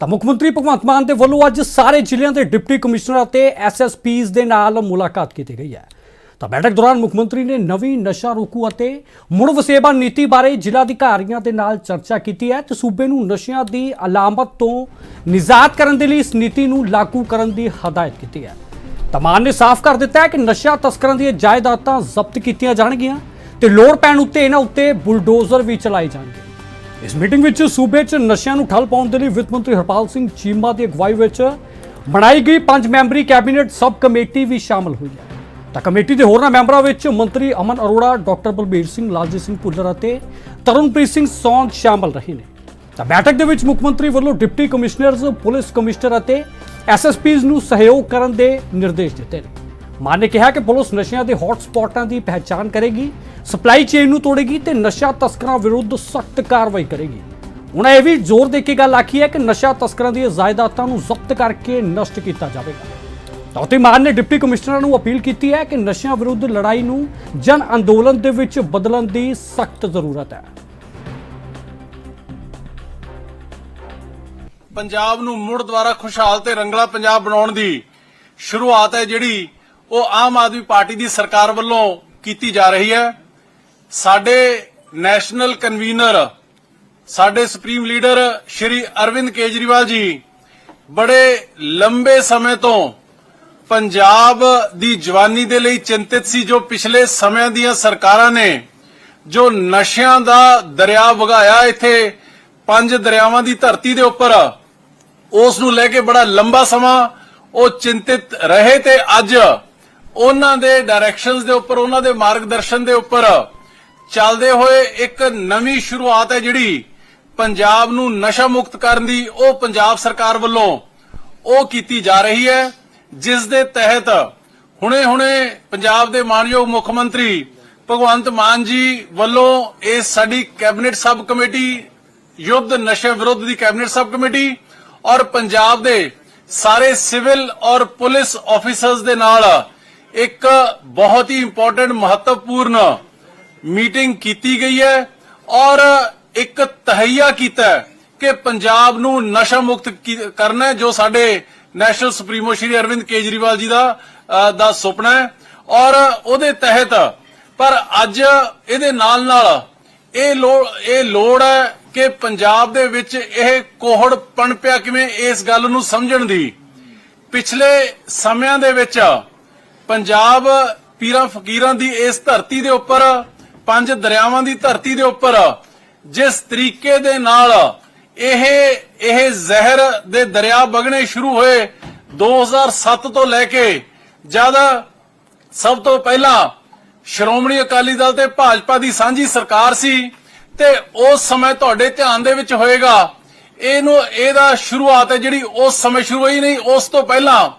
ਤਾਂ ਮੁੱਖ ਮੰਤਰੀ ਭਗਵੰਤ ਮਾਨ ਦੇ ਵੱਲੋਂ ਅੱਜ ਸਾਰੇ ਜ਼ਿਲ੍ਹਿਆਂ ਦੇ ਡਿਪਟੀ ਕਮਿਸ਼ਨਰ ਅਤੇ ਐਸਐਸਪੀਜ਼ ਦੇ ਨਾਲ ਮੁਲਾਕਾਤ ਕੀਤੀ ਗਈ ਹੈ। ਤਾਂ ਬੈਠਕ ਦੌਰਾਨ ਮੁੱਖ ਮੰਤਰੀ ਨੇ ਨਵੀਂ ਨਸ਼ਾ ਰੋਕੂ ਅਤੇ ਮੁੜ ਵਸੇਬਾ ਨੀਤੀ ਬਾਰੇ ਜ਼ਿਲ੍ਹਾ ਅਧਿਕਾਰੀਆਂ ਦੇ ਨਾਲ ਚਰਚਾ ਕੀਤੀ ਹੈ। ਤੇ ਸੂਬੇ ਨੂੰ ਨਸ਼ਿਆਂ ਦੀ ਅਲਾਮਤ ਤੋਂ ਨਿਜ਼ਾਤ ਕਰਨ ਦੇ ਲਈ ਇਸ ਨੀਤੀ ਨੂੰ ਲਾਗੂ ਕਰਨ ਦੀ ਹਦਾਇਤ ਕੀਤੀ ਹੈ। ਤਾਂ ਮਾਨ ਨੇ ਸਾਫ਼ ਕਰ ਦਿੱਤਾ ਹੈ ਕਿ ਨਸ਼ਾ ਤਸਕਰਾਂ ਦੀਆਂ ਜਾਇਦਾਦਾਂ ਜ਼ਬਤ ਕੀਤੀਆਂ ਜਾਣਗੀਆਂ ਤੇ ਲੋੜ ਪੈਣ ਉੱਤੇ ਇਹਨਾਂ ਉੱਤੇ ਬੁਲਡੋਜ਼ਰ ਵੀ ਚਲਾਏ ਜਾਣਗੇ। ਇਸ ਮੀਟਿੰਗ ਵਿੱਚ ਸੂਬੇ 'ਚ ਨਸ਼ਿਆਂ ਨੂੰ ਠੱਲ ਪਾਉਣ ਦੇ ਲਈ ਵਿੱਤ ਮੰਤਰੀ ਹਰਪਾਲ ਸਿੰਘ ਚੀਮਾ ਦੀ ਅਗਵਾਈ ਵਿੱਚ ਬਣਾਈ ਗਈ ਪੰਜ ਮੈਂਬਰੀ ਕੈਬਨਿਟ ਸਬ ਕਮੇਟੀ ਵੀ ਸ਼ਾਮਲ ਹੋਈ ਹੈ। ਤਾਂ ਕਮੇਟੀ ਦੇ ਹੋਰਨਾਂ ਮੈਂਬਰਾਂ ਵਿੱਚ ਮੰਤਰੀ ਅਮਨ ਅਰੋੜਾ, ਡਾਕਟਰ ਬਲਬੀਰ ਸਿੰਘ, ਲਾਲਜੀਤ ਸਿੰਘ ਭੁੱਲਰ ਅਤੇ ਤਰਨਪ੍ਰੀਤ ਸਿੰਘ ਸੌਂਗ ਸ਼ਾਮਲ ਰਹੇ ਨੇ। ਤਾਂ ਬੈਠਕ ਦੇ ਵਿੱਚ ਮੁੱਖ ਮੰਤਰੀ ਵੱਲੋਂ ਡਿਪਟੀ ਕਮਿਸ਼ਨਰਜ਼ ਪੁਲਿਸ ਕਮਿਸ਼ਨਰ ਅਤੇ ਐਸਐਸਪੀਜ਼ ਨੂੰ ਸਹਿਯੋਗ ਕਰਨ ਦੇ ਨਿਰਦੇਸ਼ ਦਿੱਤੇ ਨੇ। ਮਾਨ ਨੇ ਕਿਹਾ ਕਿ ਪੁਲਿਸ ਨਸ਼ਿਆਂ ਦੇ ਹੌਟ ਸਪੌਟਾਂ ਦੀ ਪਹਿਚਾਣ ਕਰੇਗੀ ਸਪਲਾਈ ਚੇਨ ਨੂੰ ਤੋੜੇਗੀ ਤੇ ਨਸ਼ਾ ਤਸਕਰਾਂ ਵਿਰੁੱਧ ਸਖਤ ਕਾਰਵਾਈ ਕਰੇਗੀ। ਉਹਨਾਂ ਇਹ ਵੀ ਜ਼ੋਰ ਦੇ ਕੇ ਗੱਲ ਆਖੀ ਹੈ ਕਿ ਨਸ਼ਾ ਤਸਕਰਾਂ ਦੀਆਂ ਜਾਇਦਾਦਾਂ ਨੂੰ ਜ਼ਬਤ ਕਰਕੇ ਨਸ਼ਟ ਕੀਤਾ ਜਾਵੇਗਾ। ਤਾਂ ਮਾਨ ਨੇ ਡਿਪਟੀ ਕਮਿਸ਼ਨਰਾਂ ਨੂੰ ਅਪੀਲ ਕੀਤੀ ਹੈ ਕਿ ਨਸ਼ਿਆਂ ਵਿਰੁੱਧ ਲੜਾਈ ਨੂੰ ਜਨ ਅੰਦੋਲਨ ਦੇ ਵਿੱਚ ਬਦਲਣ ਦੀ ਸਖਤ ਜ਼ਰੂਰਤ ਹੈ। ਪੰਜਾਬ ਨੂੰ ਮੁੜ ਦੁਬਾਰਾ ਖੁਸ਼ਹਾਲ ਤੇ ਰੰਗਲਾ ਪੰਜਾਬ ਬਣਾਉਣ ਦੀ ਸ਼ੁਰੂਆਤ ਹੈ ਜਿਹੜੀ ਉਹ ਆਮ ਆਦਮੀ ਪਾਰਟੀ ਦੀ ਸਰਕਾਰ ਵੱਲੋਂ ਕੀਤੀ ਜਾ ਰਹੀ ਹੈ। ਸਾਡੇ ਨੈਸ਼ਨਲ ਕਨਵੀਨਰ, ਸਾਡੇ ਸੁਪਰੀਮ ਲੀਡਰ ਸ਼੍ਰੀ ਅਰਵਿੰਦ ਕੇਜਰੀਵਾਲ ਜੀ ਬੜੇ ਲੰਬੇ ਸਮੇਂ ਤੋਂ ਪੰਜਾਬ ਦੀ ਜਵਾਨੀ ਦੇ ਲਈ ਚਿੰਤਿਤ ਸੀ, ਜੋ ਪਿਛਲੇ ਸਮਿਆਂ ਦੀਆਂ ਸਰਕਾਰਾਂ ਨੇ ਜੋ ਨਸ਼ਿਆਂ ਦਾ ਦਰਿਆ ਵਗਾਇਆ ਇੱਥੇ, ਪੰਜ ਦਰਿਆਵਾਂ ਦੀ ਧਰਤੀ ਦੇ ਉੱਪਰ, ਉਸ ਨੂੰ ਲੈ ਕੇ ਬੜਾ ਲੰਬਾ ਸਮਾਂ ਉਹ ਚਿੰਤਿਤ ਰਹੇ ਤੇ ਅੱਜ ਉਹਨਾਂ ਦੇ ਡਾਇਰੈਕਸ਼ਨਸ ਦੇ ਉੱਪਰ, ਉਹਨਾਂ ਦੇ ਮਾਰਗਦਰਸ਼ਨ ਦੇ ਉੱਪਰ ਚੱਲਦੇ ਹੋਏ ਇੱਕ ਨਵੀਂ ਸ਼ੁਰੂਆਤ ਹੈ ਜਿਹੜੀ ਪੰਜਾਬ ਨੂੰ ਨਸ਼ਾ ਮੁਕਤ ਕਰਨ ਦੀ, ਉਹ ਪੰਜਾਬ ਸਰਕਾਰ ਵੱਲੋਂ ਉਹ ਕੀਤੀ ਜਾ ਰਹੀ ਹੈ, ਜਿਸ ਦੇ ਤਹਿਤ ਹੁਣੇ-ਹੁਣੇ ਪੰਜਾਬ ਦੇ ਮਾਨਯੋਗ ਮੁੱਖ ਮੰਤਰੀ ਭਗਵੰਤ ਮਾਨ ਜੀ ਵੱਲੋਂ ਇਹ ਸਾਡੀ ਕੈਬਨਿਟ ਸਬ ਕਮੇਟੀ, ਯੁੱਧ ਨਸ਼ੇ ਵਿਰੁੱਧ ਦੀ ਕੈਬਨਿਟ ਸਬ ਕਮੇਟੀ ਔਰ ਪੰਜਾਬ ਦੇ ਸਾਰੇ ਸਿਵਲ ਔਰ ਪੁਲਿਸ ਆਫੀਸਰਸ ਦੇ ਨਾਲ ਇੱਕ ਬਹੁਤ ਹੀ ਇੰਪੋਰਟੈਂਟ ਮਹੱਤਵਪੂਰਨ ਮੀਟਿੰਗ ਕੀਤੀ ਗਈ ਹੈ ਔਰ ਇੱਕ ਤਹਈਆ ਕੀਤਾ ਕਿ ਪੰਜਾਬ ਨੂੰ ਨਸ਼ਾ ਮੁਕਤ ਕਰਨਾ ਜੋ ਸਾਡੇ ਨੈਸ਼ਨਲ ਸੁਪਰੀਮੋ ਸ਼੍ਰੀ ਅਰਵਿੰਦ ਕੇਜਰੀਵਾਲ ਜੀ ਦਾ ਦਾ ਸੁਪਨਾ ਹੈ ਔਰ ਉਹਦੇ ਤਹਿਤ ਪਰ ਅੱਜ ਇਹਦੇ ਨਾਲ ਨਾਲ ਇਹ ਲੋੜ ਇਹ ਲੋੜ ਹੈ ਕਿ ਪੰਜਾਬ ਦੇ ਵਿੱਚ ਇਹ ਕੋਹੜ ਪਣਪਿਆ ਕਿਵੇਂ ਇਸ ਗੱਲ ਨੂੰ ਸਮਝਣ ਦੀ। ਪਿਛਲੇ ਸਮਿਆਂ ਦੇ ਵਿੱਚ ਪੰਜਾਬ ਪੀਰਾਂ ਫਕੀਰਾਂ ਦੀ ਇਸ ਧਰਤੀ ਦੇ ਉੱਪਰ, ਪੰਜ ਦਰਿਆਵਾਂ ਦੀ ਧਰਤੀ ਦੇ ਉੱਪਰ, ਜਿਸ ਤਰੀਕੇ ਦੇ ਨਾਲ ਇਹ ਇਹ ਜ਼ਹਿਰ ਦੇ ਦਰਿਆ ਵਗਣੇ ਸ਼ੁਰੂ ਹੋਏ 2007 ਤੋਂ ਲੈ ਕੇ ਜਦ ਸਭ ਤੋਂ ਪਹਿਲਾਂ ਸ਼੍ਰੋਮਣੀ ਅਕਾਲੀ ਦਲ ਤੇ ਭਾਜਪਾ ਦੀ ਸਾਂਝੀ ਸਰਕਾਰ ਸੀ ਤੇ ਉਸ ਸਮੇਂ ਤੁਹਾਡੇ ਧਿਆਨ ਦੇ ਵਿੱਚ ਹੋਏਗਾ, ਇਹਨੂੰ, ਇਹਦਾ ਸ਼ੁਰੂਆਤ ਹੈ ਜਿਹੜੀ ਉਸ ਸਮੇਂ ਸ਼ੁਰੂ ਹੋਈ ਨਹੀਂ, ਉਸ ਤੋਂ ਪਹਿਲਾਂ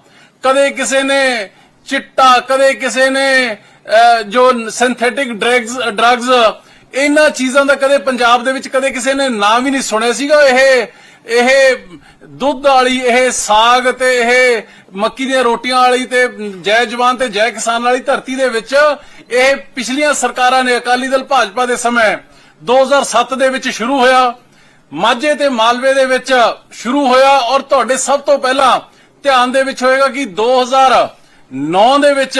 ਕਦੇ ਕਿਸੇ ਨੇ ਚਿੱਟਾ ਕਦੇ ਕਿਸੇ ਨੇ ਜੋ ਸਿੰਥੈਟਿਕ ਡਰੱਗਸ ਡਰੱਗਸ ਇਹਨਾਂ ਚੀਜ਼ਾਂ ਦਾ ਕਦੇ ਪੰਜਾਬ ਦੇ ਵਿੱਚ ਕਦੇ ਕਿਸੇ ਨੇ ਨਾਮ ਵੀ ਨਹੀਂ ਸੁਣਿਆ ਸੀਗਾ। ਇਹ ਇਹ ਦੁੱਧ ਵਾਲੀ, ਇਹ ਸਾਗ ਤੇ ਇਹ ਮੱਕੀ ਦੀਆਂ ਰੋਟੀਆਂ ਵਾਲੀ ਤੇ ਜੈ ਜਵਾਨ ਤੇ ਜੈ ਕਿਸਾਨ ਵਾਲੀ ਧਰਤੀ ਦੇ ਵਿੱਚ ਇਹ ਪਿਛਲੀਆਂ ਸਰਕਾਰਾਂ ਨੇ, ਅਕਾਲੀ ਦਲ ਭਾਜਪਾ ਦੇ ਸਮੇਂ 2007 ਦੇ ਵਿੱਚ ਸ਼ੁਰੂ ਹੋਇਆ, ਮਾਝੇ ਤੇ ਮਾਲਵੇ ਦੇ ਵਿੱਚ ਸ਼ੁਰੂ ਹੋਇਆ ਔਰ ਤੁਹਾਡੇ ਸਭ ਤੋਂ ਪਹਿਲਾਂ ਧਿਆਨ ਦੇ ਵਿੱਚ ਹੋਏਗਾ ਕਿ 2009 ਦੇ ਵਿੱਚ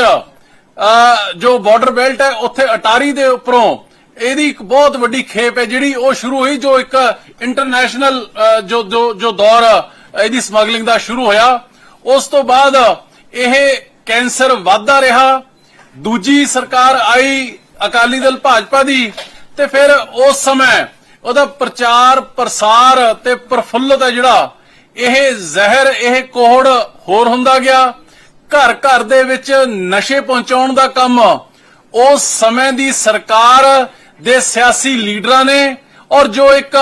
ਜੋ ਬਾਰਡਰ ਬੈਲਟ ਹੈ, ਉੱਥੇ ਅਟਾਰੀ ਦੇ ਉੱਪਰੋਂ ਇਹਦੀ ਇੱਕ ਬਹੁਤ ਵੱਡੀ ਖੇਪ ਹੈ, ਜਿਹੜੀ ਉਹ ਸ਼ੁਰੂ ਹੋਈ, ਜੋ ਇੱਕ ਇੰਟਰਨੈਸ਼ਨਲ ਜੋ ਜੋ ਜੋ ਦੌਰ, ਇਹਦੀ ਸਮਗਲਿੰਗ ਦਾ ਸ਼ੁਰੂ ਹੋਇਆ। ਉਸ ਤੋਂ ਬਾਅਦ ਇਹ ਕੈਂਸਰ ਵੱਧਦਾ ਰਿਹਾ। ਦੂਜੀ ਸਰਕਾਰ ਆਈ ਅਕਾਲੀ ਦਲ ਭਾਜਪਾ ਦੀ ਤੇ ਫਿਰ ਉਸ ਸਮੇਂ ਉਹਦਾ ਪ੍ਰਚਾਰ, ਪ੍ਰਸਾਰ ਤੇ ਪ੍ਰਫੁੱਲਤ ਹੈ ਜਿਹੜਾ ਇਹ ਜ਼ਹਿਰ, ਇਹ ਕੋਹੜ ਹੋਰ ਹੁੰਦਾ ਗਿਆ। ਘਰ ਘਰ ਦੇ ਵਿੱਚ ਨਸ਼ੇ ਪਹੁੰਚਾਉਣ ਦਾ ਕੰਮ ਉਸ ਸਮੇਂ ਦੀ ਸਰਕਾਰ ਦੇ ਸਿਆਸੀ ਲੀਡਰਾਂ ਨੇ ਔਰ ਜੋ ਇੱਕ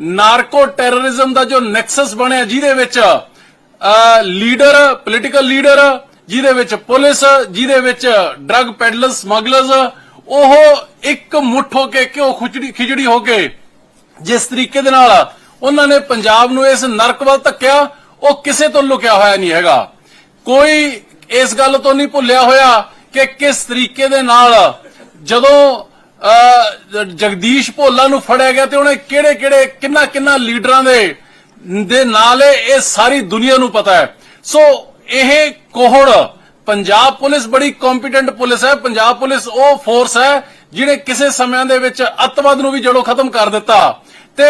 ਨਾਰਕੋ ਟੈਰਰਿਜ਼ਮ ਦਾ ਜੋ ਨੈਕਸਸ ਬਣਿਆ ਜਿਹਦੇ ਵਿੱਚ ਲੀਡਰ ਪੋਲੀਟੀਕਲ ਲੀਡਰ, ਜਿਹਦੇ ਵਿੱਚ ਪੁਲਿਸ, ਜਿਹਦੇ ਵਿੱਚ ਡਰੱਗ ਪੈਡਲਰ ਸਮਗਲਰਸ ਉਹ ਇੱਕ ਮੁੱਠ ਹੋ ਕੇ ਕਿਉਂ ਖਿਚੜੀ ਖਿਚੜੀ ਹੋ ਕੇ ਜਿਸ ਤਰੀਕੇ ਦੇ ਨਾਲ ਉਹਨਾਂ ਨੇ ਪੰਜਾਬ ਨੂੰ ਇਸ ਨਰਕ ਵੱਲ ਧੱਕਿਆ, ਉਹ ਕਿਸੇ ਤੋਂ ਲੁਕਿਆ ਹੋਇਆ ਨਹੀਂ ਹੈਗਾ। ਕੋਈ ਇਸ ਗੱਲ ਤੋਂ ਨਹੀਂ ਭੁੱਲਿਆ ਹੋਇਆ ਕਿ ਕਿਸ ਤਰੀਕੇ ਦੇ ਨਾਲ ਜਦੋਂ ਜਗਦੀਸ਼ ਭੋਲਾ ਨੂੰ ਫੜਿਆ ਗਿਆ ਤੇ ਉਹਨੇ ਕਿਹੜੇ ਕਿਹੜੇ ਕਿੰਨਾ ਕਿੰਨਾ ਲੀਡਰਾਂ ਦੇ ਦੇ ਨਾਲ ਇਹ ਸਾਰੀ ਦੁਨੀਆ ਨੂੰ ਪਤਾ ਹੈ। ਸੋ ਇਹ ਕੋਹੜ, ਪੰਜਾਬ ਪੁਲਿਸ ਬੜੀ ਕੰਪੀਟੈਂਟ ਪੁਲਿਸ ਹੈ, ਪੰਜਾਬ ਪੁਲਿਸ ਉਹ ਫੋਰਸ ਹੈ ਜਿਹੜੇ ਕਿਸੇ ਸਮਿਆਂ ਦੇ ਵਿੱਚ ਅੱਤਵਾਦ ਨੂੰ ਵੀ ਜੜੋਂ ਖਤਮ ਕਰ ਦਿੱਤਾ। ਤੇ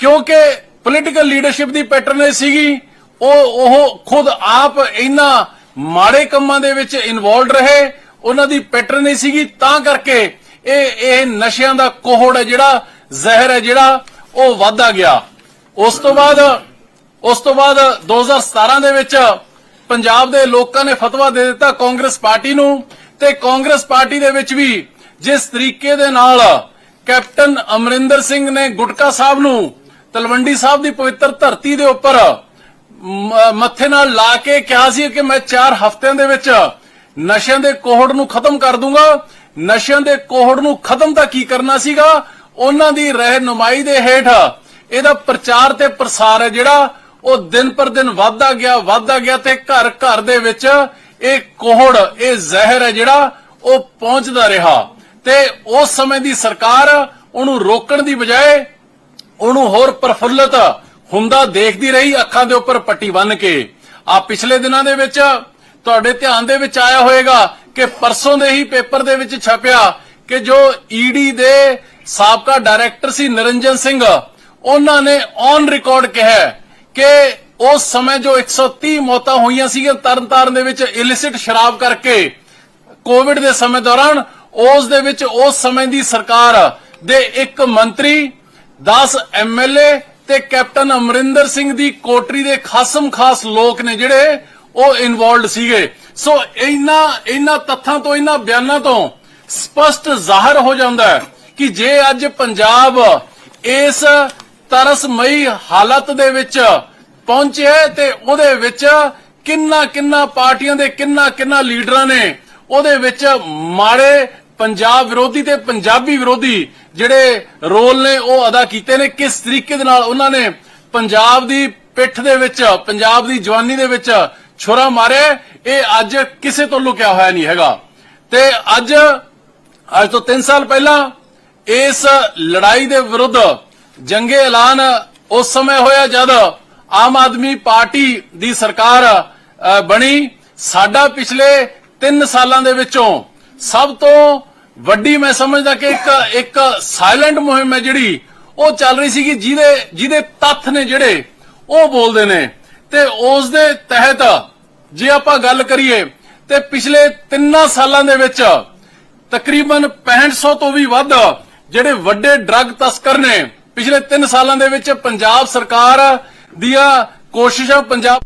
ਕਿਉਂਕਿ ਪੋਲੀਟੀਕਲ ਲੀਡਰਸ਼ਿਪ ਦੀ ਪੈਟਰਨ ਸੀਗੀ ਉਹ ਉਹ ਖੁਦ ਆਪ ਇਹਨਾਂ ਮਾੜੇ ਕੰਮਾਂ ਦੇ ਵਿੱਚ ਇਨਵੋਲਡ ਰਹੇ, ਉਹਨਾਂ ਦੀ ਪੈਟਰਨ ਨਹੀਂ ਸੀਗੀ, ਤਾਂ ਕਰਕੇ ਇਹ ਇਹ ਨਸ਼ਿਆਂ ਦਾ ਕੋਹੜ ਹੈ ਜਿਹੜਾ, ਜ਼ਹਿਰ ਹੈ ਜਿਹੜਾ, ਉਹ ਵਧਦਾ ਗਿਆ। ਉਸ ਤੋਂ ਬਾਅਦ, ਉਸ ਤੋਂ ਬਾਅਦ 2017 ਦੇ ਵਿੱਚ ਪੰਜਾਬ ਦੇ ਲੋਕਾਂ ਨੇ ਫਤਵਾ ਦੇ ਦਿੱਤਾ ਕਾਂਗਰਸ ਪਾਰਟੀ ਨੂੰ, ਤੇ ਕਾਂਗਰਸ ਪਾਰਟੀ ਦੇ ਵਿੱਚ ਵੀ ਜਿਸ ਤਰੀਕੇ ਦੇ ਨਾਲ ਕੈਪਟਨ ਅਮਰਿੰਦਰ ਸਿੰਘ ਨੇ ਗੁਟਕਾ ਸਾਹਿਬ ਨੂੰ ਤਲਵੰਡੀ ਸਾਹਿਬ ਦੀ ਪਵਿੱਤਰ ਧਰਤੀ ਦੇ ਉੱਪਰ ਮੱਥੇ ਨਾਲ ਲਾ ਕੇ ਕਿਹਾ ਸੀ ਕਿ ਮੈਂ 4 ਹਫ਼ਤਿਆਂ ਦੇ ਵਿੱਚ ਨਸ਼ਿਆਂ ਦੇ ਕੋਹੜ ਨੂੰ ਖਤਮ ਕਰ ਦੂੰਗਾ। ਨਸ਼ਿਆਂ ਦੇ ਕੋਹੜ ਨੂੰ ਖਤਮ ਤਾਂ ਕੀ ਕਰਨਾ ਸੀਗਾ? ਉਹਨਾਂ ਦੀ ਰਹਿਨੁਮਾਈ ਦੇ ਹੇਠ ਇਹਦਾ ਪ੍ਰਚਾਰ ਤੇ ਪ੍ਰਸਾਰ ਹੈ ਜਿਹੜਾ ਉਹ ਦਿਨ ਪਰ ਦਿਨ ਵੱਧਦਾ ਗਿਆ ਵੱਧਦਾ ਗਿਆ ਤੇ ਘਰ ਘਰ ਦੇ ਵਿੱਚ ਇਹ ਕੋਹੜ, ਇਹ ਜ਼ਹਿਰ ਹੈ ਜਿਹੜਾ ਉਹ ਪਹੁੰਚਦਾ ਰਿਹਾ। ਤੇ ਉਸ ਸਮੇਂ ਦੀ ਸਰਕਾਰ ਉਹਨੂੰ ਰੋਕਣ ਦੀ ਬਜਾਏ ਉਹਨੂੰ ਹੋਰ ਪ੍ਰਫੁੱਲਤ ਹੁੰਦਾ ਦੇਖਦੀ ਰਹੀ ਅੱਖਾਂ ਦੇ ਉੱਪਰ ਪੱਟੀ ਬੰਨ ਕੇ। ਆ ਪਿਛਲੇ ਦਿਨਾਂ ਦੇ ਵਿੱਚ ਤੁਹਾਡੇ ਧਿਆਨ ਦੇ ਵਿੱਚ ਆਇਆ ਹੋਵੇਗਾ ਕਿ ਪਰਸੋਂ ਦੇ ਹੀ ਪੇਪਰ ਦੇ ਵਿੱਚ ਛਪਿਆ ਕਿ ਜੋ ਈਡੀ ਦੇ ਸਾਬਕਾ ਡਾਇਰੈਕਟਰ ਸੀ ਨਿਰੰਜਨ ਸਿੰਘ, ਉਹਨਾਂ ਨੇ ਔਨ ਰਿਕਾਰਡ ਕਿਹਾ ਕਿ ਉਸ ਸਮੇਂ ਜੋ 130 ਮੌਤਾਂ ਹੋਈਆਂ ਸੀਗੀਆਂ ਤਰਨਤਾਰਨ ਦੇ ਵਿੱਚ ਇਲਿਸਿਟ ਸ਼ਰਾਬ ਕਰਕੇ ਕੋਵਿਡ ਦੇ ਸਮੇਂ ਦੌਰਾਨ ਉਸ ਦੇ ਵਿੱਚ ਉਸ ਸਮੇਂ ਦੀ ਸਰਕਾਰ ਦੇ ਇੱਕ ਮੰਤਰੀ 10 ਐਮਐਲਏ ਤੇ ਕੈਪਟਨ ਅਮਰਿੰਦਰ ਸਿੰਘ ਦੀ ਕੋਟਰੀ ਦੇ ਖਾਸਮ ਖਾਸ ਲੋਕ ਨੇ ਜਿਹੜੇ ਉਹ ਇਨਵੋਲਡ ਸੀਗੇ। ਸੋ ਇਹਨਾਂ ਇਹਨਾਂ ਤੱਥਾਂ ਤੋਂ, ਇਹਨਾਂ ਬਿਆਨਾਂ ਤੋਂ ਸਪਸ਼ਟ ਜ਼ਾਹਰ ਹੋ ਜਾਂਦਾ ਹੈ ਕਿ ਜੇ ਅੱਜ ਪੰਜਾਬ ਇਸ ਤਰਸਮਈ ਹਾਲਤ ਦੇ ਵਿੱਚ ਪਹੁੰਚਿਆ ਤੇ ਉਹਦੇ ਵਿੱਚ ਕਿੰਨਾ ਕਿੰਨਾ ਪਾਰਟੀਆਂ ਦੇ ਕਿੰਨਾ ਕਿੰਨਾ ਲੀਡਰਾਂ ਨੇ ਉਹਦੇ ਵਿੱਚ ਮਾੜੇ ਪੰਜਾਬ ਵਿਰੋਧੀ ਤੇ ਪੰਜਾਬੀ ਵਿਰੋਧੀ ਜਿਹੜੇ ਰੋਲ ਨੇ ਉਹ ਅਦਾ ਕੀਤੇ ਨੇ, ਕਿਸ ਤਰੀਕੇ ਦੇ ਨਾਲ ਉਹਨਾਂ ਨੇ ਪੰਜਾਬ ਦੀ ਪਿੱਠ ਦੇ ਵਿੱਚ, ਪੰਜਾਬ ਦੀ ਜਵਾਨੀ ਦੇ ਵਿੱਚ ਛੁਰਾ ਮਾਰਿਆ ਇਹ ਅੱਜ ਕਿਸੇ ਤੋਂ ਲੁਕਿਆ ਹੋਇਆ ਨਹੀਂ ਹੈਗਾ। ਤੇ ਅੱਜ ਅੱਜ ਤੋਂ 3 ਸਾਲ ਪਹਿਲਾਂ ਇਸ ਲੜਾਈ ਦੇ ਵਿਰੁੱਧ ਜੰਗੇ ਐਲਾਨ ਉਸ ਸਮੇਂ ਹੋਇਆ ਜਦ ਆਮ ਆਦਮੀ ਪਾਰਟੀ ਦੀ ਸਰਕਾਰ ਬਣੀ। ਸਾਡਾ ਪਿਛਲੇ 3 ਸਾਲਾਂ ਦੇ ਵਿੱਚੋਂ ਸਭ ਤੋਂ ਵੱਡੀ ਮੈਂ ਸਮਝਦਾ ਕਿ ਇੱਕ ਇੱਕ ਸਾਇਲੈਂਟ ਮੁਹਿੰਮ ਹੈ ਜਿਹੜੀ ਉਹ ਚੱਲ ਰਹੀ ਸੀਗੀ, ਜਿਹਦੇ ਜਿਹਦੇ ਤੱਥ ਨੇ ਜਿਹੜੇ ਉਹ ਬੋਲਦੇ ਨੇ। ਤੇ ਉਸ ਦੇ ਤਹਿਤ ਜੇ ਆਪਾਂ ਗੱਲ ਕਰੀਏ, ਤੇ ਪਿਛਲੇ 3 ਸਾਲਾਂ ਦੇ ਵਿੱਚ ਤਕਰੀਬਨ 6500 ਤੋਂ ਵੀ ਵੱਧ ਜਿਹੜੇ ਵੱਡੇ ਡਰੱਗ ਤਸਕਰ ਨੇ, ਪਿਛਲੇ 3 ਸਾਲਾਂ ਦੇ ਵਿੱਚ ਪੰਜਾਬ ਸਰਕਾਰ ਦੀਆਂ ਕੋਸ਼ਿਸ਼ਾਂ ਪੰਜਾਬ